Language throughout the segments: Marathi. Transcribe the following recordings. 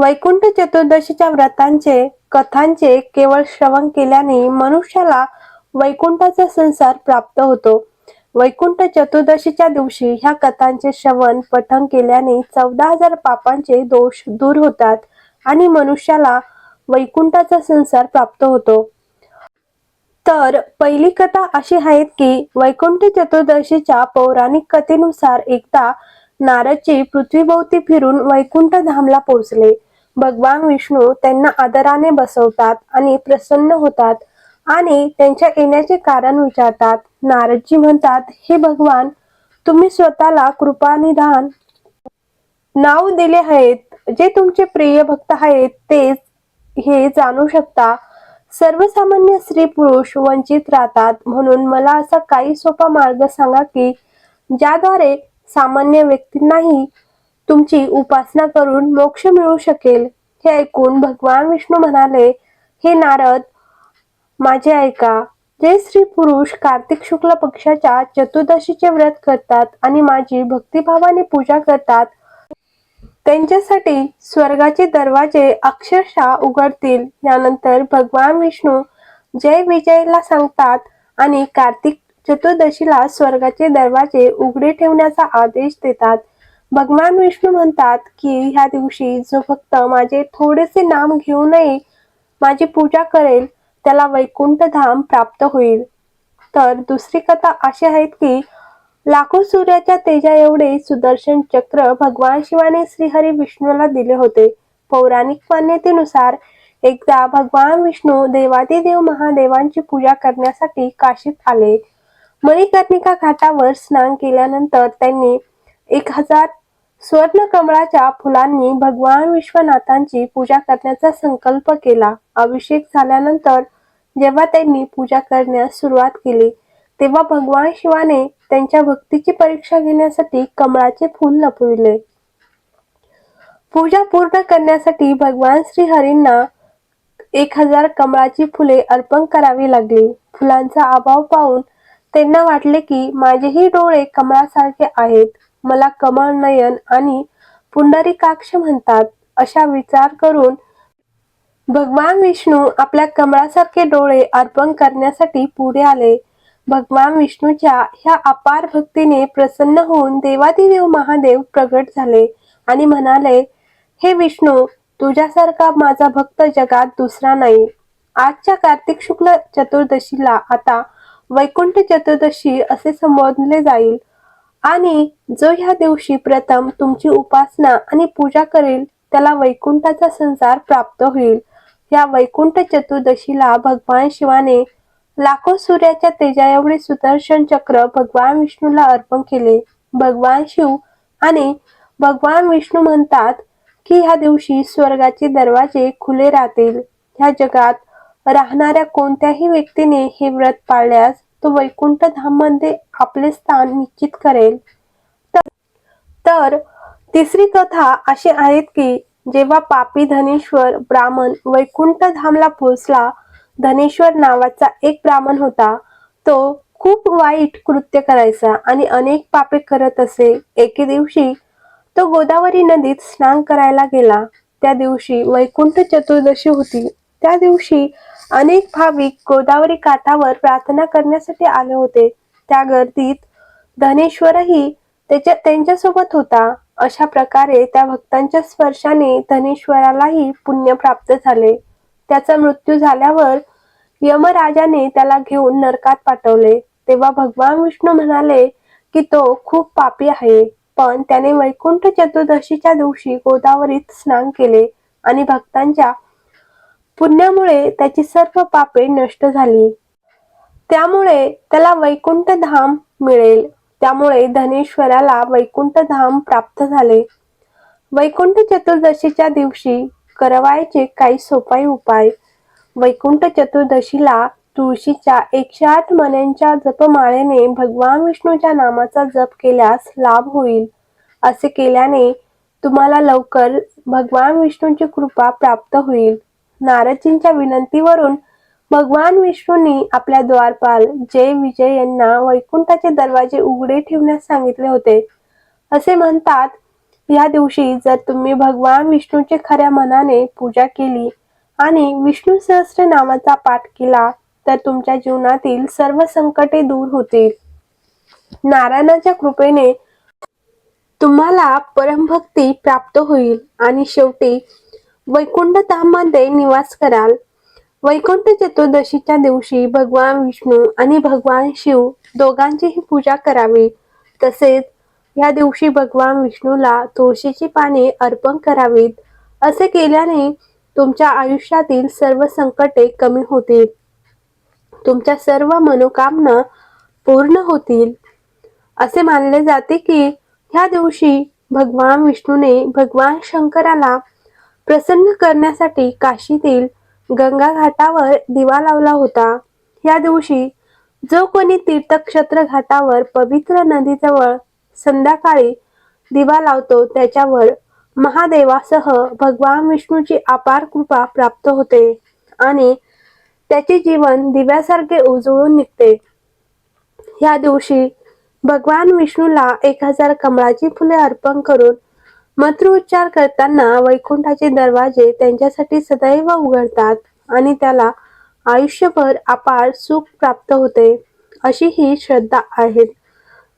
वैकुंठ चतुर्दशीच्या व्रतांचे कथांचे केवळ श्रवण केल्याने मनुष्याला वैकुंठाचा संसार प्राप्त होतो. वैकुंठ चतुर्दशीच्या दिवशी ह्या कथांचे श्रवण पठण केल्याने चौदा हजार पापांचे दोष दूर होतात आणि मनुष्याला वैकुंठाचा संसार प्राप्त होतो. तर पहिली कथा अशी आहेत की वैकुंठ चतुर्दशीच्या पौराणिक कथेनुसार एकदा नारदजी पृथ्वीभोवती फिरून वैकुंठ धामला पोहोचले. भगवान विष्णू त्यांना आदराने बसवतात आणि प्रसन्न होतात आणि त्यांच्या येण्याचे कारण विचारतात. नारदजी म्हणतात हे भगवान तुम्ही स्वतःला कृपानिधान नाव दिले आहेत. जे तुमचे प्रिय भक्त आहेत तेच हे जाणू शकता. सर्वसामान्य स्त्री पुरुष वंचित राहतात. म्हणून मला असा काही सोपा मार्ग सांगा की ज्याद्वारे सामान्य व्यक्तींनाही तुमची उपासना करून मोक्ष मिळू शकेल हे ऐकून भगवान विष्णू म्हणाले हे नारद माझे ऐका. जे स्त्री पुरुष कार्तिक शुक्ल पक्षाच्या चतुर्दशीचे व्रत करतात आणि माझी भक्तिभावाने पूजा करतात त्यांच्यासाठी स्वर्गाचे दरवाजे अक्षरशः उघडतील. यानंतर भगवान विष्णू जय विजयला सांगतात आणि कार्तिक चतुर्दशीला स्वर्गाचे दरवाजे उघडे ठेवण्याचा आदेश देतात. भगवान विष्णू म्हणतात की ह्या दिवशी जो फक्त माझे थोडेसे नाम घेऊनही माझी पूजा करेल त्याला वैकुंठ धाम प्राप्त होईल. तर दुसरी कथा अशी आहेत की लाखो सूर्याच्या तेजा एवढे सुदर्शन चक्र भगवान शिवाने श्रीहरी विष्णूला दिले होते. पौराणिक मान्यतेनुसार एकदा भगवान विष्णू देवादिदेव महादेवांची पूजा करण्यासाठी काशीत आले. मणिकर्णिका घाटावर स्नान केल्यानंतर त्यांनी एक हजार स्वर्ण कमळाच्या फुलांनी भगवान विश्वनाथांची पूजा करण्याचा संकल्प केला. अभिषेक झाल्यानंतर जेव्हा त्यांनी पूजा करण्यास सुरुवात केली तेव्हा भगवान शिवाने त्यांच्या भक्तीची परीक्षा घेण्यासाठी कमळाचे फूल लपविले. पूजा पूर्ण करण्यासाठी भगवान श्रीहरींना एक हजार कमळाची फुले अर्पण करावी लागली. फुलांचा अभाव पाहून त्यांना वाटले की माझेही डोळे कमळासारखे आहेत. मला कमळ नयन आणि पुंडरीकाक्ष म्हणतात अशा विचार करून भगवान विष्णू आपल्या कमळासारखे डोळे अर्पण करण्यासाठी पुढे आले. भगवान विष्णूच्या ह्या अपार भक्तीने प्रसन्न होऊन देवादिदेव महादेव प्रगट झाले आणि म्हणाले हे विष्णू तुझ्यासारखा माझा भक्त जगात दुसरा नाही. आजच्या कार्तिक शुक्ल चतुर्दशीला आता वैकुंठ चतुर्दशी असे संबोधले जाईल. आणि जो ह्या दिवशी प्रथम तुमची उपासना आणि पूजा करेल त्याला वैकुंठाचा संसार प्राप्त होईल. या वैकुंठ चतुर्दशीला भगवान शिवाने लाखो सूर्याच्या तेजा एवढे सुदर्शन चक्र भगवान विष्णूला अर्पण केले. भगवान शिव आणि भगवान विष्णू म्हणतात की ह्या दिवशी स्वर्गाचे दरवाजे खुले राहतील. ह्या जगात राहणाऱ्या कोणत्याही व्यक्तीने हे व्रत पाळल्यास तो वैकुंठ धाममध्ये आपले स्थान निश्चित करेल. तर- तर तिसरी कथा अशी आहेत की जेव्हा पापी धनेश्वर ब्राह्मण वैकुंठ धामला पोहोचला धनेश्वर नावाचा एक ब्राह्मण होता. तो खूप वाईट कृत्य करायचा आणि अनेक पापे करत असे. एके दिवशी तो गोदावरी नदीत स्नान करायला गेला. त्या दिवशी वैकुंठ चतुर्दशी होती. त्या दिवशी अनेक भाविक गोदावरी काठावर प्रार्थना करण्यासाठी आले होते. त्या गर्दीत धनेश्वरही त्याच्या त्यांच्यासोबत होता. अशा प्रकारे त्या भक्तांच्या स्पर्शाने धनेश्वरालाही पुण्य प्राप्त झाले. त्याचा मृत्यू झाल्यावर यमराजाने त्याला घेऊन नरकात पाठवले. तेव्हा भगवान विष्णू म्हणाले की तो खूप पापी आहे. पण त्याने वैकुंठ चतुर्दशीच्या दिवशी गोदावरीत स्नान केले आणि भक्तांच्या पुण्यामुळे त्याची सर्व पापे नष्ट झाली. त्यामुळे त्याला वैकुंठ धाम मिळेल. त्यामुळे धनेश्वराला वैकुंठ धाम प्राप्त झाले. वैकुंठ चतुर्दशीच्या दिवशी करवायचे काही सोपाई उपाय. वैकुंठ चतुर्दशीला तुळशीच्या एकशे आठ मण्यांच्या जपमाळेने भगवान विष्णूच्या नामाचा जप केल्यास लाभ होईल. असे केल्याने तुम्हाला लवकर भगवान विष्णूची कृपा प्राप्त होईल. नारदजींच्या विनंतीवरून भगवान विष्णूंनी आपल्या द्वारपाल जय विजय यांना वैकुंठाचे दरवाजे उघडे ठेवण्यास सांगितले होते. असे म्हणतात या दिवशी जर तुम्ही भगवान विष्णूची खऱ्या मनाने पूजा केली आणि विष्णू सहस्त्र नावाचा पाठ केला तर तुमच्या जीवनातील सर्व संकटे दूर होतील. नारायणाच्या कृपेने तुम्हाला परमभक्ती प्राप्त होईल आणि शेवटी वैकुंठ धाममध्ये निवास कराल. वैकुंठ चतुर्दशीच्या दिवशी भगवान विष्णू आणि भगवान शिव दोघांचीही पूजा करावी. तसेच या दिवशी भगवान विष्णूला तुळशीची पाने अर्पण करावीत. असे केल्याने तुमच्या आयुष्यातील सर्व संकटे कमी होतील. तुमच्या सर्व मनोकामना पूर्ण होतील. असे मानले जाते की ह्या दिवशी भगवान विष्णूने भगवान शंकराला प्रसन्न करण्यासाठी काशीतील गंगा घाटावर दिवा लावला होता. या दिवशी जो कोणी तीर्थक्षेत्र घाटावर पवित्र नदीजवळ संध्याकाळी दिवा लावतो त्याच्यावर महादेवासह भगवान विष्णूची अपार कृपा प्राप्त होते आणि त्याचे जीवन दिव्यासारखे उजळून निघते. या दिवशी भगवान विष्णूला एक हजार कमळाची फुले अर्पण करून मंत्र उच्चार करताना वैकुंठाचे दरवाजे त्यांच्यासाठी सदैव उघडतात आणि त्याला आयुष्यभर अपार सुख प्राप्त होते अशी ही श्रद्धा आहे.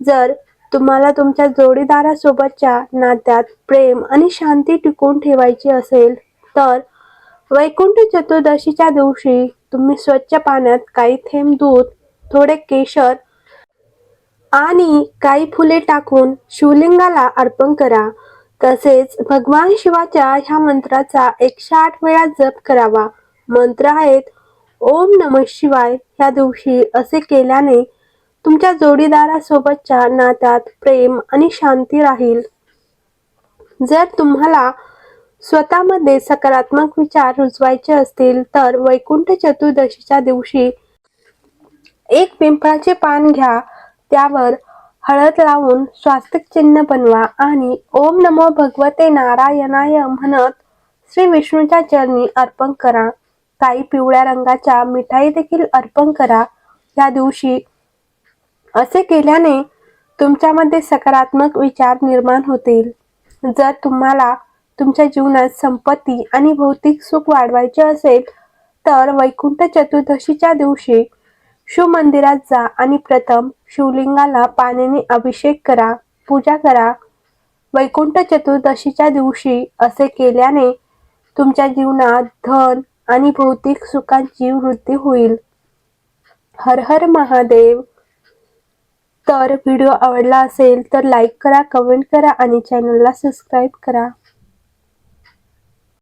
जर तुम्हाला तुमच्या जोडीदारासोबतच्या नात्यात प्रेम आणि शांती टिकून ठेवायची असेल तर वैकुंठ चतुर्दशीच्या दिवशी तुम्ही स्वच्छ पाण्यात काही थेंब दूध थोडे केशर आणि काही फुले टाकून शिवलिंगाला अर्पण करा. तसेच भगवान शिवाच्या ह्या मंत्राचा एकशे आठ वेळा जप करावा. मंत्र आहेत ओम नम शिवाय ह्या दिवशी असे केल्याने तुमच्या जोडीदारासोबतच्या नात्यात प्रेम आणि शांती राहील. जर तुम्हाला स्वतःमध्ये सकारात्मक विचार रुजवायचे असतील तर वैकुंठ चतुर्दशीच्या दिवशी एक पिंपळाचे पान घ्या. त्यावर हळद लावून स्वास्तिक चिन्ह बनवा आणि ओम नमो भगवते नारायणाय म्हणत श्री विष्णूच्या चरणी अर्पण करा. काही पिवळ्या रंगाच्या मिठाई देखील अर्पण करा. या दिवशी असे केल्याने तुमच्यामध्ये सकारात्मक विचार निर्माण होतील. जर तुम्हाला तुमच्या जीवनात संपत्ती आणि भौतिक सुख वाढवायचे असेल तर वैकुंठ चतुर्दशीच्या दिवशी शिव मंदिरात जा आणि प्रथम शिवलिंगाला पाण्याने अभिषेक करा पूजा करा. वैकुंठ चतुर्दशीच्या दिवशी असे केल्याने तुमच्या जीवनात धन आणि भौतिक सुखांची वृद्धी होईल. हर हर महादेव. तर व्हिडिओ आवडला असेल तर लाईक करा कमेंट करा आणि चॅनलला सबस्क्राईब करा.